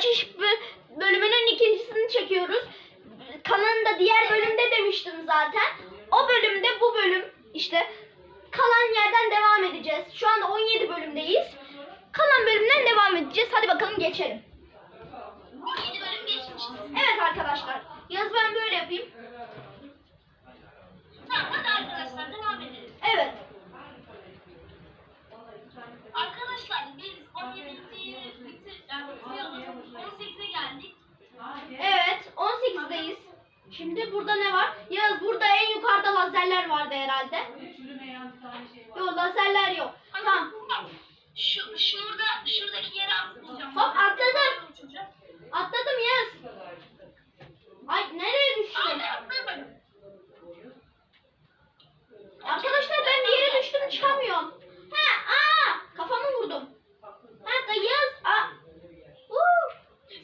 kaçış bö- bölümünün ikincisini çekiyoruz. Kanalın da diğer bölümde demiştim zaten. O bölümde bu bölüm işte kalan yerden devam edeceğiz. Şu anda 17 bölümdeyiz. Kalan bölümden devam edeceğiz. Hadi bakalım geçelim. Yeni bölüm geçmişti. Evet arkadaşlar. Yaz ben böyle yapayım. Tamam hadi arkadaşlar devam edelim. Evet. Arkadaşlar biz 17. bitir, yani bitiriyorduk. 18'e geldik. Evet. 18'deyiz. Şimdi burada ne var? Yaz burada en yukarıda lazerler vardı herhalde. Yok lazerler yok. Tamam. Şu, şurada, şuradaki yere atlayacağım. Hop, atladım. Uçacağım. Atladım Yaz. Ay nereye Aa, düştüm? ben atlayamadım. Arkadaşlar ben bir yere düştüm çıkamıyorum. Ha, aa, kafamı vurdum. Ha da Yaz. Aa. Uuu.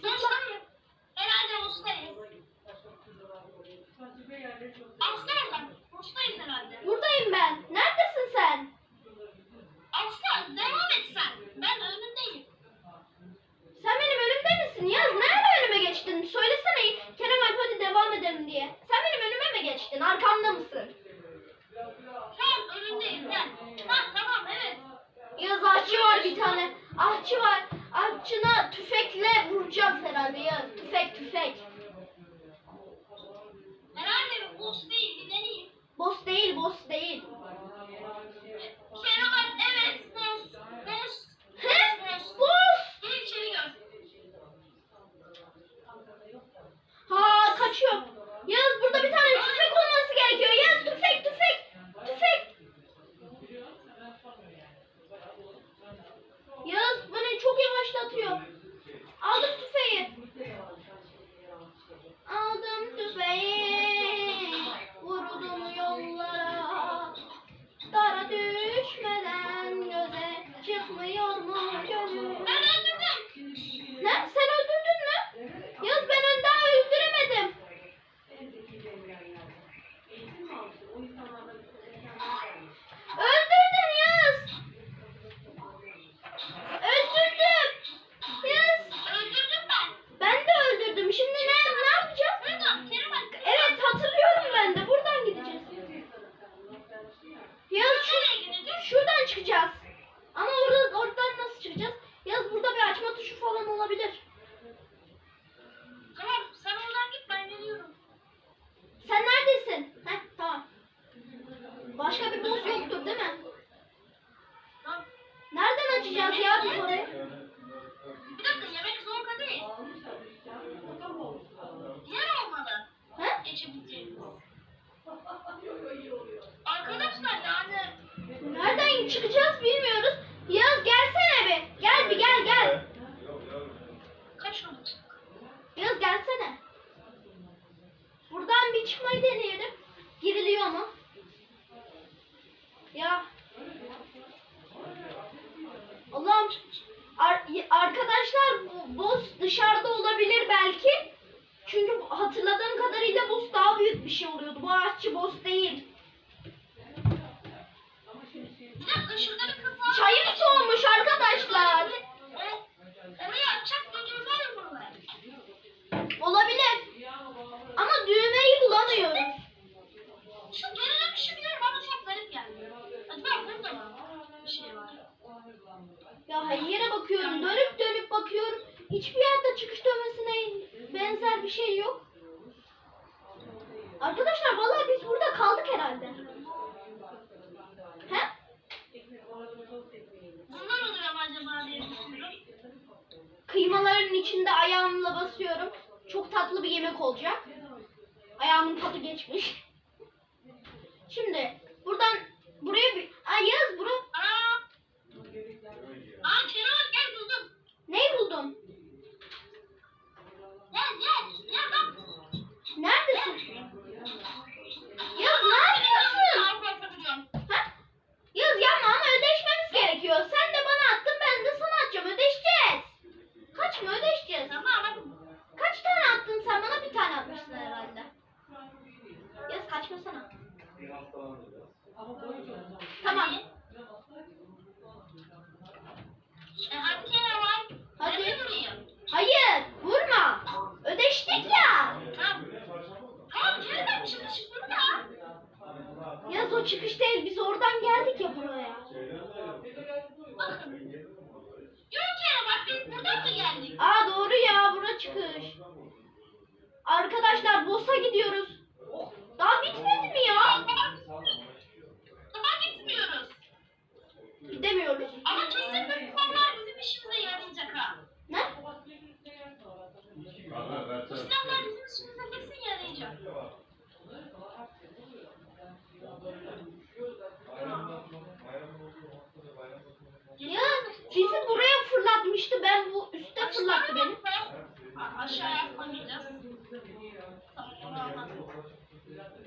Boştayım. Herhalde boştayız. Aslan boştayız herhalde. Buradayım ben. Neredesin sen? Aslan devam et sen. Ben önündeyim. Sen benim önümde misin? Yaz nerede önüme geçtin? Söylesene Kerem Alp hadi devam edelim diye. Sen benim önüme mi geçtin? Arkamda mısın? Tamam önündeyim gel. Ha tamam evet. Yaz ahçı var bir tane. Ahçı var. Ahçına tüfekle vuracağız herhalde Yaz. Tüfek tüfek. Herhalde bir boss değil bir deneyim. Boss değil boss değil. Kerem evet boss. Boss. He? Boss. Boss. Gel içeri gör. Ha kaçıyor. Yaz burada bir tane tüfek olması gerekiyor. Yaz tüfek tüfek. Tüfek. Yaz beni çok yavaşlatıyor. Aldım tüfeği. Aldım tüfeği. Vurdum yollara. Dara düşmeden göze çıkmıyor mu gönül? Ben öldürdüm. Ne? Sen öldürdün mü? Yaz ben ön daha öldüremedim. Öldürdüm Yaz. Öldürdüm. Yaz. Öldürdüm ben. Ben de öldürdüm. Şimdi ne, ne yapacağız? Buradan Kerem Evet hatırlıyorum ben de. Buradan gideceğiz. Yaz şu, Nereye gideceğiz? şuradan çıkacağız. Ama orada, oradan nasıl çıkacağız? Yaz burada bir açma tuşu falan olabilir. Tamam sen oradan git ben geliyorum. Sen neredesin? Heh tamam. Başka bir boss yoktur değil mi? Tamam. Nereden açacağız ya biz orayı? Bir dakika yemek zorunda değil. Yer olmalı. He? Geçebileceğimiz. Arkadaşlar yani Nereden çıkacağız bilmiyoruz. Yaz gelsene bir. Gel bir gel gel. kaç oldu? Yaz gelsene. Çıkmayı deneyelim. Giriliyor mu? Ya. Allah'ım. Ar- arkadaşlar bu boss dışarıda olabilir belki. Çünkü hatırladığım kadarıyla boss daha büyük bir şey oluyordu. Bu ağaççı boss değil. Bir dakika şurada bir kız var. Çayım soğumuş arkadaşlar. O, oraya açacak götürürler ya buralar. Olabilir. Ama düğmeyi bulamıyoruz. Şu geri dönüşü biliyorum ama çok garip geldi. Acaba burada mı? Bir şey var. Ya her yere bakıyorum. Dönüp dönüp bakıyorum. Hiçbir yerde çıkış dövmesine benzer bir şey yok. Arkadaşlar vallahi biz burada kaldık herhalde. He? Bunlar oluyor mu acaba diye düşünüyorum. Kıymaların içinde ayağımla basıyorum. Çok tatlı bir yemek olacak. Ayağımın tadı geçmiş. Şimdi buradan buraya bir... Ay yaz bura. Aa! Aa Kerem gel buldum. Neyi buldun? Gel gel. Gel bak. Neredesin? Yaz ne yapıyorsun? Ha? Yaz yapma ama ödeşmemiz gerekiyor. Sen de bana attın ben de sana atacağım. Ödeşeceğiz. Kaç mı ödeşeceğiz? Tamam. Kaç tane attın sen bana bir tane atmışsın herhalde. Yaz kaçmasana. Tamam. E, demiştik ya. Tamam. Tamam nereden çıkış burada? Yaz o çıkış değil biz oradan geldik ya buraya. Bakın. Diyorum ki bak biz buradan mı geldik? Aa doğru ya bura çıkış. Arkadaşlar BOS'a gidiyoruz. Daha bitmedi mi ya? Daha gitmiyoruz. Gidemiyoruz. Ama kesin bir fırlattı beni. Aşağıya atlamayacağız.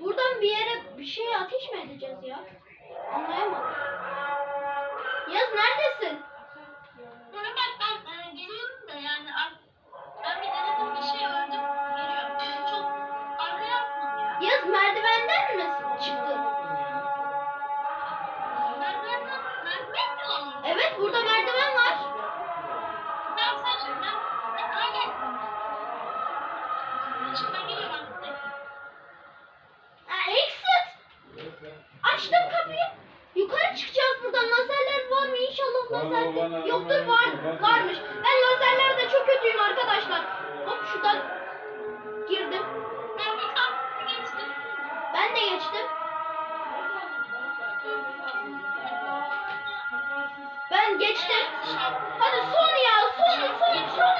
Buradan bir yere bir şey ateş mi edeceğiz ya? Anlayamadım. Yaz neredesin? Sonra bak ben e, geliyorum da yani ar- ben bir denedim bir şey öldüm. Geliyorum. Çok arkaya atmam ya. Yaz merdivenden mi çıktın? Merdivenden merdiven mi? Evet burada merdiven Kapıyı. Yukarı çıkacağız buradan. Lazerler var mı? İnşallah lazer yoktur. Var. Varmış. Ben lazerlerde çok kötüyüm arkadaşlar. Hop şuradan girdim. Ben bir kapı geçtim. Ben de geçtim. Ben geçtim. Hadi son ya. Son son son.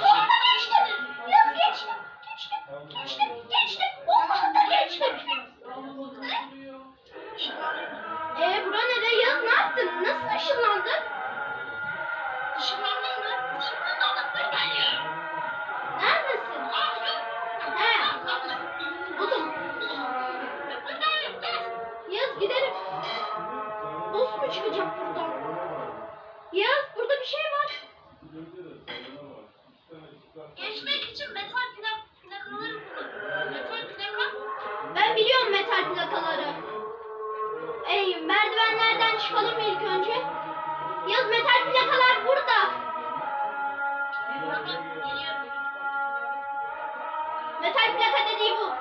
Sonunda geçtim. Yaz geçtim. Geçtim. Geçtim. Geçtim. Vallahi da geçtim. Ee bura nere? Yaz ne yaptın? Nasıl ışınlandın? Işınlandın mı? Işınlandın buradan ya. Neredesin? He. Buldum. Buradayım. Gel. Yaz gidelim. Boss mu çıkacak buradan? Yaz burada bir şey var. Geçmek için metal plak plakaları kullan. Metal plaka. Ben biliyorum metal plakaları. Ey merdivenlerden çıkalım ilk önce. Yaz metal plakalar burada. Metal plaka dediği bu.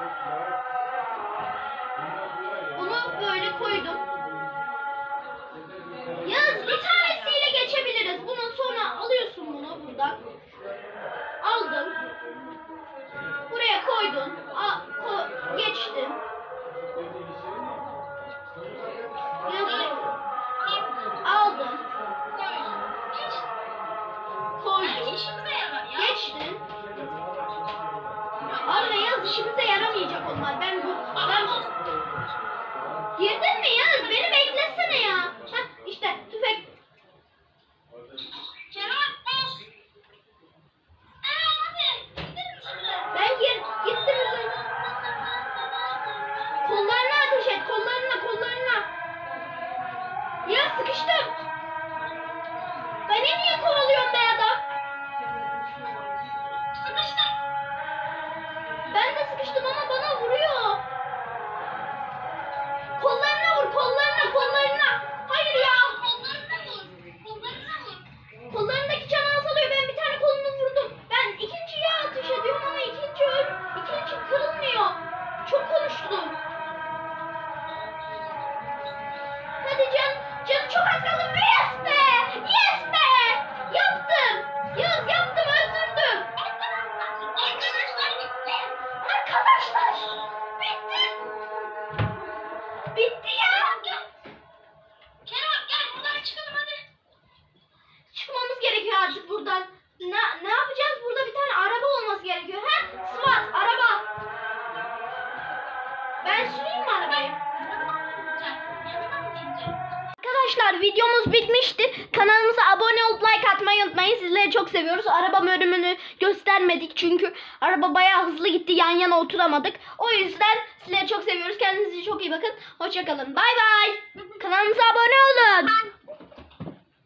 Bunu böyle koydum. Ne, ne yapacağız? Burada bir tane araba olması gerekiyor. Ha? SWAT, araba. Ben süreyim mi arabayı? Arkadaşlar videomuz bitmişti. Kanalımıza abone olup like atmayı unutmayın. Sizleri çok seviyoruz. Araba bölümünü göstermedik çünkü araba bayağı hızlı gitti. Yan yana oturamadık. O yüzden sizleri çok seviyoruz. Kendinize çok iyi bakın. Hoşçakalın. Bay bay. Kanalımıza abone olun.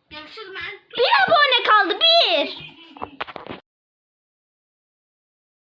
Görüşürüz ben. Bir abone kaldı. Bir.